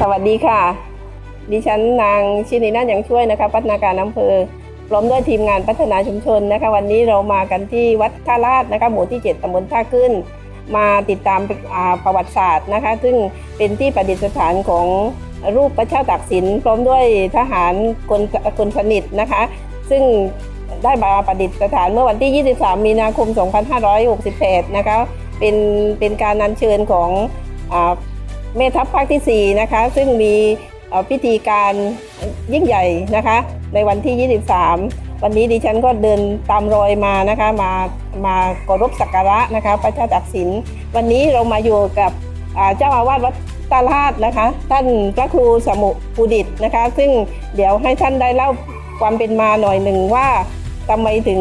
สวัสดีค่ะ ดิฉันนางชินีนาถยังช่วยนะคะ พัฒนาการอำเภอพร้อมด้วยทีมงานพัฒนาชุมชนนะคะ วันนี้เรามากันที่วัดท่าลาดนะคะ หมู่ที่ 7ตำบลท่าขึ้น มาติดตามประวัติศาสตร์นะคะ ซึ่งเป็นที่ประดิษฐานของรูปพระเจ้าตากสิน พร้อมด้วยทหารคนคนสนิทนะคะ ซึ่งได้มาประดิษฐานเมื่อวันที่ 23 มีนาคม 2568 นะคะ เป็นเป็นการนันเชิญของ แม่ทัพภาคที่ 4 นะคะ ซึ่งมีพิธีการยิ่งใหญ่นะคะ ในวันที่ 23 วันนี้ดิฉันก็เดินตามรอยมานะคะ มามาเคารพสักการะนะคะ พระเจ้าตากสิน วันนี้เรามาอยู่กับเจ้าอาวาสวัดตาลาดนะคะ ท่านพระครูสมุภูดิตนะคะ ซึ่งเดี๋ยวให้ท่านได้เล่าความเป็นมาหน่อยหนึ่งว่าทำไมถึง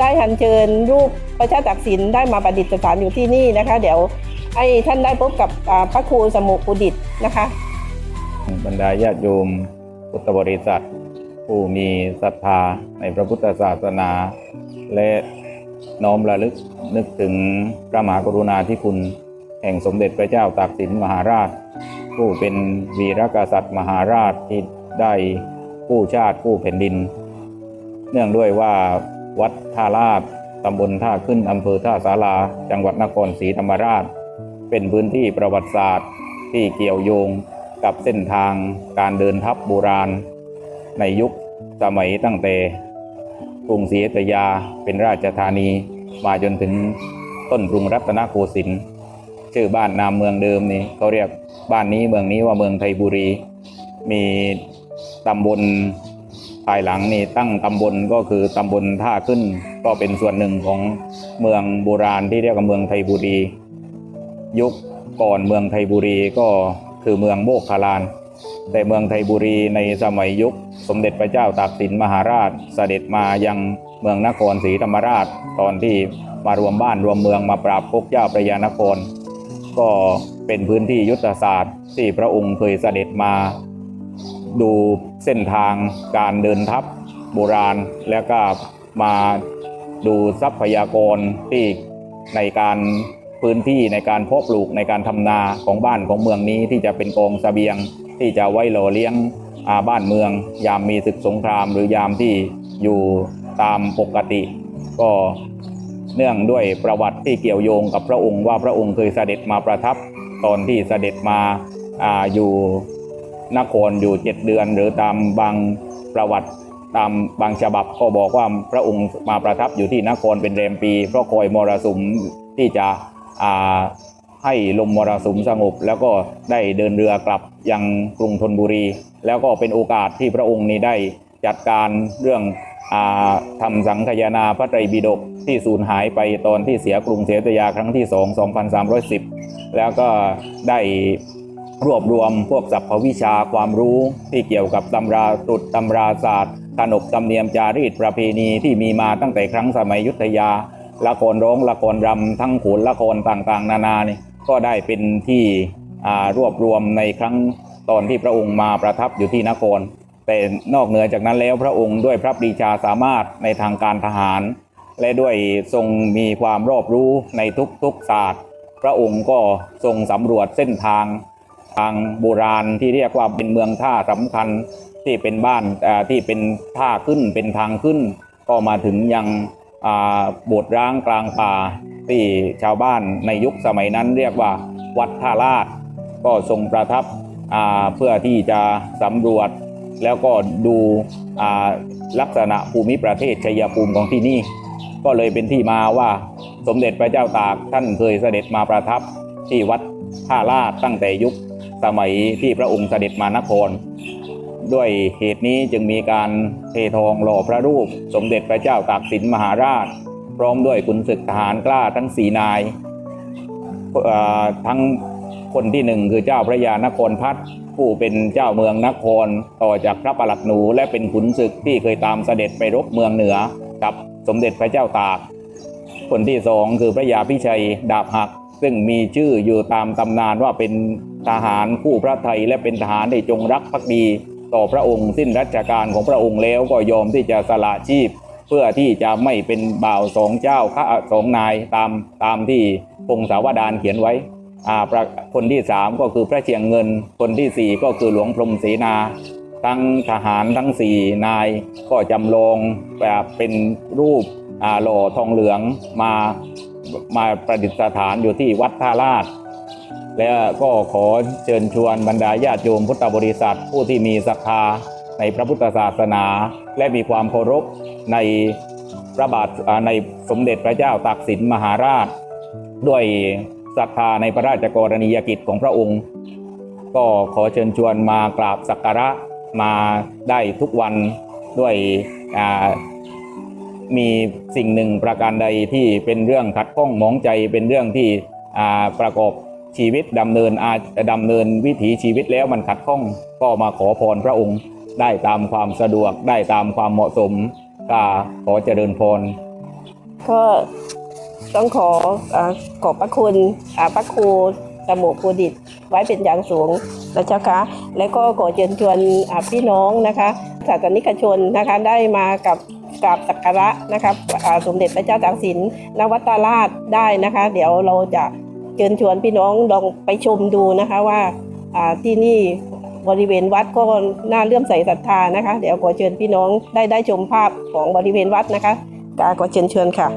ได้อัญเชิญรูปพระเจ้าตากสินได้มาประดิษฐานอยู่ที่นี่นะคะ เดี๋ยว ให้ท่านได้พบกับพระครูสมุภูดิตนะคะบรรดาญาติโยมพุทธบริษัท ผู้มีศรัทธาในพระพุทธศาสนา และน้อมระลึกนึกถึงพระมหากรุณาธิคุณ แห่งสมเด็จพระเจ้าตากสินมหาราช ผู้เป็นวีรกษัตริย์มหาราชที่ได้กู้ชาติกู้แผ่นดิน เนื่องด้วยว่าวัดท่าลาดตำบลท่าขึ้นอำเภอท่าสาราจังหวัดนครศรีธรรมราช เป็นพื้นที่ประวัติศาสตร์ ที่เกี่ยวโยงกับเส้นทางการเดินทัพโบราณ ในยุคสมัยตั้งแต่กรุงศรีอยุธยาเป็นราชธานีมาจนถึงต้นกรุงรัตนโกสินทร์ชื่อบ้านนามเมืองเดิมนี่เขาเรียกบ้านนี้เมืองนี้ว่าเมืองไทยบุรี มีตำบลภายหลังนี่ตั้งตำบลก็คือตำบลท่าขึ้น ก็เป็นส่วนหนึ่งของเมืองโบราณที่เรียกว่าเมืองไทยบุรี ยุคก่อนเมืองไทยบุรีก็คือเมืองโมกขลาน แต่เมืองไทยบุรีในสมัยยุค สมเด็จพระเจ้าตากสินมหาราชเสด็จมายังเมืองนครศรีธรรมราช ตอนที่มารวมบ้านรวมเมืองมาปราบพวกเจ้าพระยานคร ก็เป็นพื้นที่ยุทธศาสตร์ ที่พระองค์เคยเสด็จมา ดูเส้นทางการเดินทัพโบราณ แล้วก็มาดูทรัพยากรที่ในการ พื้นที่ในการเพาะปลูกในการทำนาของบ้านของเมืองนี้ที่จะเป็นกองเสบียง ที่จะไว้หล่อเลี้ยงบ้านเมือง ยามมีศึกสงคราม หรือยามที่อยู่ตามปกติ ก็เนื่องด้วยประวัติที่เกี่ยวโยงกับพระองค์ว่าพระองค์เคยเสด็จมาประทับตอนที่เสด็จมาอาอยู่นครอยู่เจ็ดเดือน หรือตามบางประวัติตามบางฉบับก็บอกว่าพระองค์มาประทับอยู่ที่นครเป็นแรมปี เพราะคอยมรสุมที่จะ ให้ลมมรสุมสงบ แล้วก็ได้เดินเรือกลับยังกรุงธนบุรี แล้วก็เป็นโอกาสที่พระองค์นี้ได้จัดการเรื่องอาทำสังคายนาพระไตรปิฎกที่สูญหายไปตอนที่เสียกรุงเสียอยุธยาครั้งที่สอง2310 แล้วก็ได้รวบรวมพวกศัพท์วิชาความรู้ที่เกี่ยวกับตำราตรุดตำราศาสตร์ขนบธรรมเนียมจารีตประเพณีที่มีมาตั้งแต่ครั้งสมัยยุทธยา ละครร้องละครรำทั้งโขนละครต่างๆ นานานี่ก็ได้เป็นที่รวบรวมในครั้งตอนที่พระองค์มาประทับอยู่ที่นคร แต่นอกเหนือจากนั้นแล้วพระองค์ด้วยพระปรีชาสามารถในทางการทหาร และด้วยทรงมีความรอบรู้ในทุกๆศาสตร์ พระองค์ก็ทรงสำรวจเส้นทางทางโบราณที่เรียกว่าเป็นเมืองท่าสำคัญที่เป็นบ้านที่เป็นท่าขึ้นเป็นทางขึ้น ก็มาถึงยัง บสถ์ร้างกลางป่าที่ชาวบ้านในยุคสมัยนั้นเรียกว่าวัดท่าลาดก็ทรงประทับเพื่อที่จะสำรวจแล้วก็ดูลักษณะภูมิประเทศชัยภูมิของที่นี่ ก็เลยเป็นที่มาว่าสมเด็จพระเจ้าตากท่านเคยเสด็จมาประทับที่วัดท่าลาดตั้งแต่ยุคสมัยที่พระองค์เสด็จมานคร ด้วยเหตุนี้จึงมีการเททองหล่อพระรูป สมเด็จพระเจ้าตากสินมหาราช พร้อมด้วยขุนศึกทหารกล้าทั้งสีนาย ทั้งคนที่หนึ่งคือเจ้าพระยานครพัฒน์ผู้เป็นเจ้าเมืองนครต่อจากพระประหลัดหนู และเป็นขุนศึกที่เคยตามเสด็จไปรบเมืองเหนือกับสมเด็จพระเจ้าตาก คนที่สองคือพระยาพิชัยดาบหัก ซึ่งมีชื่ออยู่ตามตำนานว่าเป็นทหารคู่พระไทยและเป็นทหารที่จงรักภักดี ต่อพระองค์สิ้นรัชกาลของพระองค์แล้วก็ยอมที่จะสละชีพ เพื่อที่จะไม่เป็นบ่าวสองเจ้าข้าสองนายตามตามที่พงศาวดารเขียนไว้อ่าประคนที่สามก็คือพระเชียงเงิน คนที่สี่ก็คือหลวงพรมศรีนา ทั้งทหารทั้งสี่นายก็จำลองแบบเป็นรูปอ่าหล่อทองเหลืองมามาประดิษฐานอยู่ที่วัดท่าลาด และก็ขอเชิญชวนบรรดาญาติโยมพุทธบริษัท ผู้ที่มีศรัทธาในพระพุทธศาสนา และมีความเคารพในพระบาทในสมเด็จพระเจ้าตากสินมหาราช ด้วยศรัทธาในพระราชกรณียกิจของพระองค์ ก็ขอเชิญชวนมากราบสักการะมาได้ทุกวันด้วยมีสิ่งหนึ่งประการใดที่เป็นเรื่องขัดข้องมองใจเป็นเรื่องที่ประกอบ ชีวิตดำเนินอาดำเนินวิถีชีวิตแล้วมันขัดข้อง ก็มาขอพรพระองค์ ได้ตามความสะดวกได้ตามความเหมาะสมก็ขอเจริญพรก็ต้องขอขอบพระคุณอาพระครูตะโมกภูดิตไว้เป็นอย่างสูงนะเจ้าคะและก็ขอเชิญชวนพี่น้องนะคะศาสนิกชนนะคะได้มากับกราบสักการะนะคะอ่าสมเด็จพระเจ้าตากสินนวัตราชได้นะคะ เดี๋ยวเราจะ เชิญชวนพี่น้องลองไปชมดูนะคะว่าที่นี่บริเวณวัดก็น่าเลื่อมใสศรัทธานะคะ เดี๋ยวขอเชิญพี่น้องได้ได้ชมภาพของบริเวณวัดนะคะกาขอเชิญชวนค่ะ